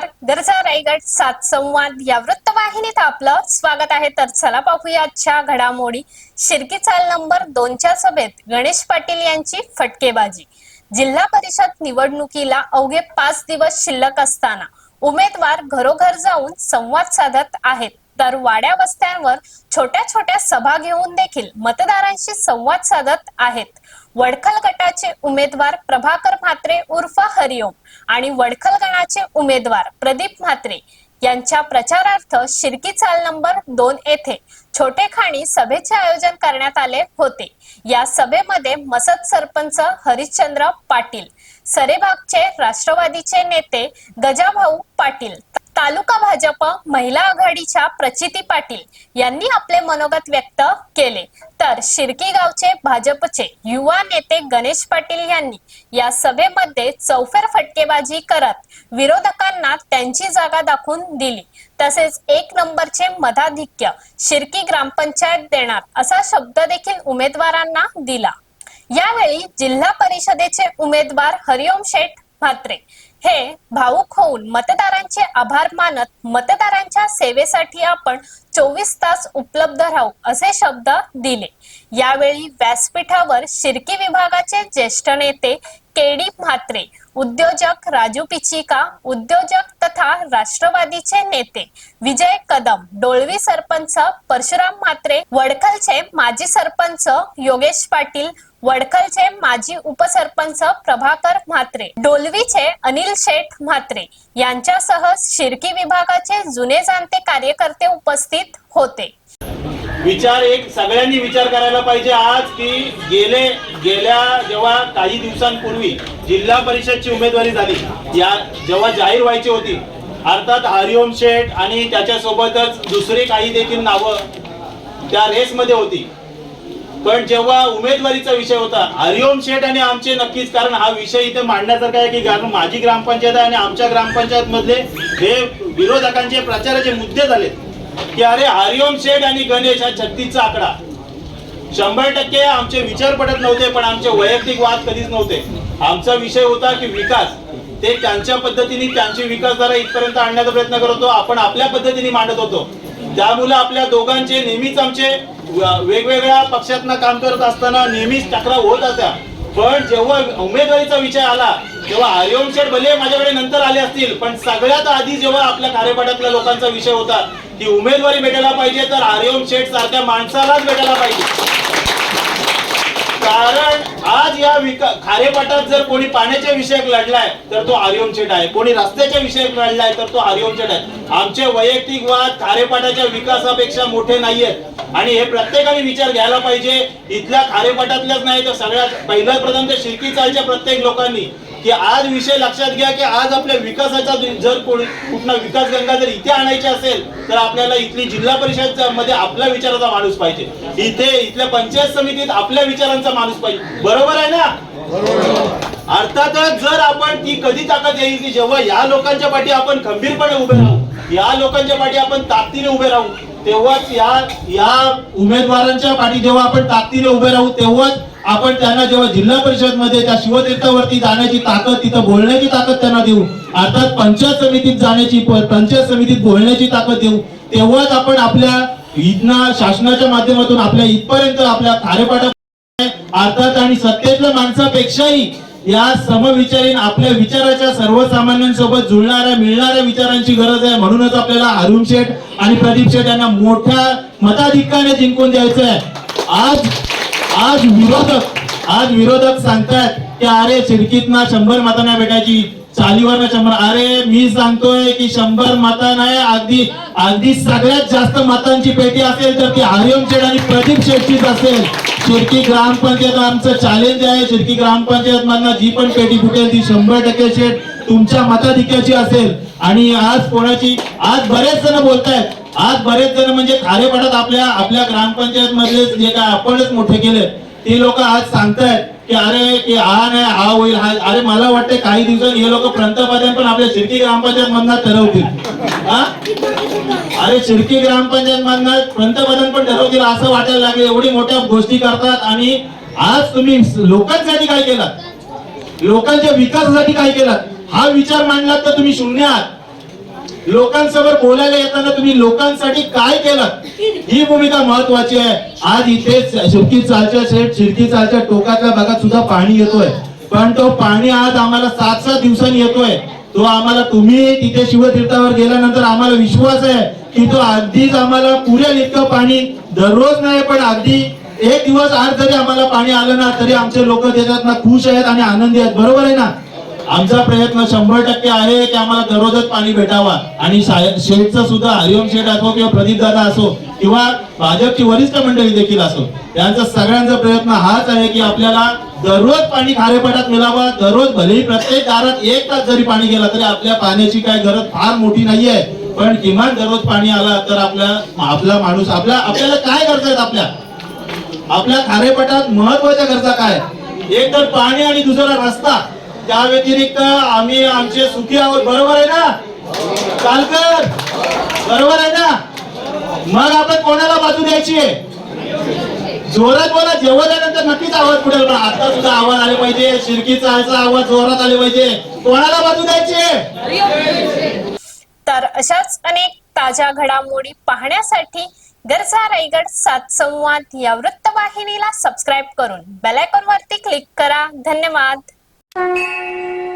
नमस्कार. गरजा रायगड सात संवाद या वृत्तवाहिनीत आपलं स्वागत आहे. तर चला पाहूया आजच्या घडामोडी. शिर्की चाल नंबर दोनच्या सभेत गणेश पाटील यांची फटकेबाजी. जिल्हा परिषद निवडणुकीला अवघे पाच दिवस शिल्लक असताना उमेदवार घरोघर जाऊन संवाद साधत आहेत. तर वाड्या वस्त्यांवर छोट्या छोट्या सभा घेऊन देखील मतदारांशी संवाद साधत आहेत. वडखल गटाचे उमेदवार प्रभाकर म्हात्रे उर्फ हरिओम आणि वडखल गणाचे उमेदवार प्रदीप म्हात्रे यांच्या प्रचारार्थ शिर्की चाल नंबर दोन येथे छोटे खाणी सभेचे आयोजन करण्यात आले होते. या सभेमध्ये मसद सरपंच हरिश्चंद्र पाटील सरेबागचे राष्ट्रवादीचे नेते गजाभाऊ पाटील तालुका भाजप महिला आघाडीच्या प्रचिती पाटील यांनी आपले मनोगत व्यक्त केले. तर शिर्की गावचे भाजपचे युवा नेते गणेश पाटील यांनी या सभेमध्ये चौफेर फटकेबाजी करत विरोधकांना त्यांची जागा दाखवून दिली. तसेच एक नंबरचे मताधिक्य शिर्की ग्रामपंचायत देणार असा शब्द देखील उमेदवारांना दिला. यावेळी जिल्हा परिषदेचे उमेदवार हरिओम शेठ म्हात्रे. हे भाऊक होऊन मतदारांचे आभार मानत मतदारांच्या सेवेसाठी आपण चोवीस तास उपलब्ध राहू असे शब्द दिले. यावेळी व्यासपीठावर शिर्की विभागाचे ज्येष्ठ नेते केडी म्हात्रे उद्योजक राजू पिचिका उद्योजक तथा राष्ट्रवादीचे नेते विजय कदम डोळवी सरपंच परशुराम म्हात्रे वडखलचे माजी सरपंच योगेश पाटील वडखलचे माजी उपसरपंच प्रभाकर म्हात्रे डोलवीचे अनिल शेठ म्हात्रे यांच्यासह शिर्की विभागाचे जुने जाणते कार्यकर्ते उपस्थित होते. विचार एक सगळ्यांनी विचार करायला पाहिजे आज की गेले गेल्या जेव्हा काही दिवसांपूर्वी जिल्हा परिषदची उमेदवारी झाली या जेव्हा जाहीर व्हायची होती अर्थात हरिओम शेठ आणि त्याच्यासोबतच दुसरी काही देखील नावं त्या रेसमध्ये होती. पण जेव्हा उमेदवारीचा विषय होता हरिओम शेठ आणि आमचे नक्कीच कारण हा विषय इथे मांडण्यासारखा आहे की कारण माझी ग्रामपंचायत आहे आणि आमच्या ग्रामपंचायत मधले हे विरोधकांचे प्रचाराचे मुद्दे झाले की अरे हरिओम शेठ आणि गणेश हा छत्तीसचा आकडा. शंभर टक्के आमचे विचार पडत नव्हते पण आमचे वैयक्तिक वाद कधीच नव्हते. आमचा विषय होता की विकास. ते त्यांच्या पद्धतीने त्यांची विकासधारा इथपर्यंत आणण्याचा प्रयत्न करत होतो. आपण आपल्या पद्धतीने मांडत होतो. त्यामुळे आपल्या दोघांचे नेहमीच आमचे वेगवेगळ्या पक्षातना काम करत असताना नेहमीच तक्रार होत होत्या. पण जेव्हा उमेदवारीचा विषय आला तेव्हा हरिओम शेठ भले माझ्याकडे नंतर आले असतील पण सगळ्यात आधी जेव्हा आपल्या कार्यपटातल्या लोकांचा विषय होता की उमेदवारी भेटायला पाहिजे तर हरिओम शेठ सारख्या माणसालाच भेटायला पाहिजे. कारण आज या विका खारेपाटात जर कोणी पाण्याच्या विषयक लढलाय तर तो हरिओम शेठ आहे. कोणी रस्त्याच्या विषयक लढलाय तर तो हरिओम शेठ आहे. आमचे वैयक्तिक वाद खारेपाटाच्या विकासापेक्षा मोठे नाहीयेत. आणि हे प्रत्येकाने विचार घ्यायला पाहिजे. इथल्या खारेपटातल्याच नाही तर सगळ्यात पहिलं प्रथम तर शिर्की चालच्या प्रत्येक लोकांनी. की आज विषय लक्षात घ्या की आज आपल्या विकासाचा जर कोणी कुठला विकास गंगा जर इथे आणायची असेल तर आपल्याला इथली जिल्हा परिषदमध्ये आपल्या विचाराचा माणूस पाहिजे. इथे इथल्या पंचायत समितीत आपल्या विचारांचा माणूस पाहिजे. बरोबर आहे ना? अर्थातच जर आपण ती कधी ताकद येईल की जेव्हा या लोकांच्या पाठी आपण खंबीरपणे उभे राहू या लोकांच्या पाठी आपण ताकदीने उभे राहू तेव्हाच या या उमेदवारांच्या पाठी जेव्हा आपण ताकदीने उभे राहू तेव्हाच आपण त्यांना जेव्हा जिल्हा परिषदमध्ये त्या शिवतीर्थावरती जाण्याची ताकद तिथं बोलण्याची ताकद त्यांना देऊ अर्थात पंचायत समितीत जाण्याची पंचायत समितीत बोलण्याची ताकद देऊ तेव्हाच आपण आपल्या इथना शासनाच्या माध्यमातून आपल्या इथपर्यंत आपल्या कार्यपाठा अर्थात आणि सत्तेतल्या माणसापेक्षाही या समविचारीन आपल्या विचाराच्या सर्वसामान्यांसोबत जुळणाऱ्या मिळणाऱ्या विचारांची गरज आहे. म्हणूनच आपल्याला अरुण शेठ आणि प्रदीप शेठ यांना मोठ्या मताधिक्याने जिंकून द्यायचं आहे. आज आज विरोधक आज विरोधक सांगतायत की अरे चिडकीतना शंभर मतांना भेटायची चालीवर शंभर अरे मी सांगतोय की शंभर मता नाही अगदी अगदी सगळ्यात जास्त मतांची पेटी असेल तर ती हरिओम शेठ आणि प्रदीप शेठचीच असेल. शिर्की ग्रामपंचायत आमचं चॅलेंज आहे. शिर्की ग्रामपंचायत मधनं जी पण पेटी फुटेल ती शंभर टक्के शेट तुमच्या मताधिक्याची असेल. आणि आज कोणाची आज बरेच जण बोलतायत. आज बरेच जण म्हणजे खारेपाठात आपल्या आपल्या ग्रामपंचायत मधले जे काय आपणच मोठे केले ते लोक आज सांगतायत. की अरे की हा नाही हा होईल हा अरे मला वाटतं काही दिवसांनी हे लोक पंतप्रधान पण आपल्या शिर्की ग्रामपंचायत मधनं ठरवतील. हा? अरे शिर्की ग्रामपंचायत मधनं पंतप्रधान पण ठरवतील असं वाटायला लागले. एवढी मोठ्या गोष्टी करतात आणि आज तुम्ही लोकांसाठी काय केलं? लोकांच्या विकासासाठी काय केलं? हा विचार मांडलात तर तुम्ही शून्य आहात. लोकांसमोर बोलायला येताना तुम्ही लोकांसाठी काय केलं? ही भूमिका महत्वाची आहे. आज इथे शिरकी चालच्या शेठ शिरकी चालच्या टोकातल्या भागात सुद्धा पाणी येतोय. पण तो पाणी आज आम्हाला सात सात दिवसांनी येतोय. तो आम्हाला तुम्ही तिथे शिवतीर्थावर गेल्यानंतर आम्हाला विश्वास आहे की तो अगदीच आम्हाला पुरेल इतकं पाणी. दररोज नाही पण अगदी एक दिवस आज जरी आम्हाला पाणी आलं ना तरी आमचे लोक त्याच्यात ना खुश आहेत आणि आनंदी आहेत. बरोबर आहे ना? आमचा प्रयत्न शंभर टक्के आहे की आम्हाला दररोजच पाणी भेटावा. आणि शाय- शेठचा सुद्धा हरिओम शेठ असो किंवा प्रदीप दादा असो किंवा भाजपची वरिष्ठ मंडळी देखील असो त्यांचा सगळ्यांचा प्रयत्न हाच आहे की आपल्याला दररोज पाणी खारेपाटात मिळावा. दररोज भलेही प्रत्येक दारात एक तास जरी पाणी गेला तरी आपल्या पाण्याची काय गरज फार मोठी नाहीये. पण किमान दररोज पाणी आला तर आपल्या आपला माणूस आपल्या आपल्याला काय गरज आहेत आपल्या? आपल्या खारेपाटात महत्त्वाच्या गरजा काय? एक तर पाणी आणि दुसरा रस्ता. त्या व्यतिरिक्त आम्ही आमचे सुखी आहोत. बरोबर आहे ना? चालकर बरोबर आहे ना? मग आपण कोणाला बाजू द्यायची आहे? जोरात बोला जेवल्यानंतर नक्कीच आवाज पुढे पण आता सुद्धा आवाज आले पाहिजे. शिरकीचा आवाज जोरात आले पाहिजे. कोणाला बाजू द्यायची तर अशाच अनेक ताज्या घडामोडी पाहण्यासाठी गरजा रायगड सात संवाद या वृत्तवाहिनीला सबस्क्राईब करून बेलायकॉन वरती क्लिक करा. धन्यवाद. Thank you.